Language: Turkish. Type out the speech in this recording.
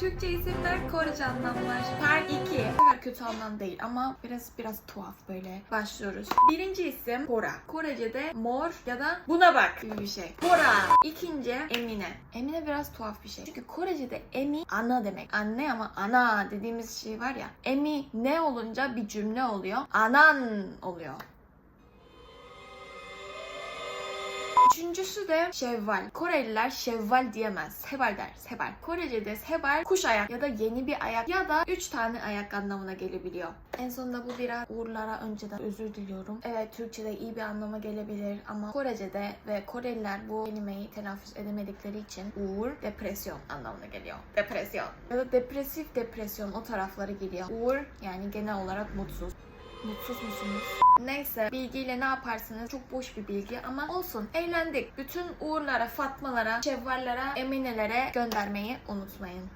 Türkçe isimler Korece anlamlar. 2. Bu kadar kötü anlam değil ama biraz biraz tuhaf böyle. Başlıyoruz. Birinci isim Bora. Korece'de mor ya da buna bak gibi bir şey. Bora. İkinci Emine. Emine biraz tuhaf bir şey. Çünkü Korece'de Emi ana demek. Anne ama ana dediğimiz şey var ya. Emi ne olunca bir cümle oluyor. Anan oluyor. Üçüncüsü de Şevval. Koreliler Şevval diyemez. Sebal der. Sebal. Korece'de Sebal kuş ayak ya da yeni bir ayak ya da üç tane ayak anlamına gelebiliyor. En sonunda bu biraz Uğurlara önceden özür diliyorum. Evet Türkçe'de iyi bir anlama gelebilir ama Korece'de ve Koreliler bu kelimeyi telaffuz edemedikleri için Uğur depresyon anlamına geliyor. Depresyon. Ya da depresif depresyon o tarafları geliyor. Uğur yani genel olarak mutsuz. Mutsuz musunuz? Neyse bilgiyle ne yaparsınız? Çok boş bir bilgi ama olsun. Eğlendik. Bütün Uğurlara, Fatmalara, Şevvallara, Eminelere göndermeyi unutmayın.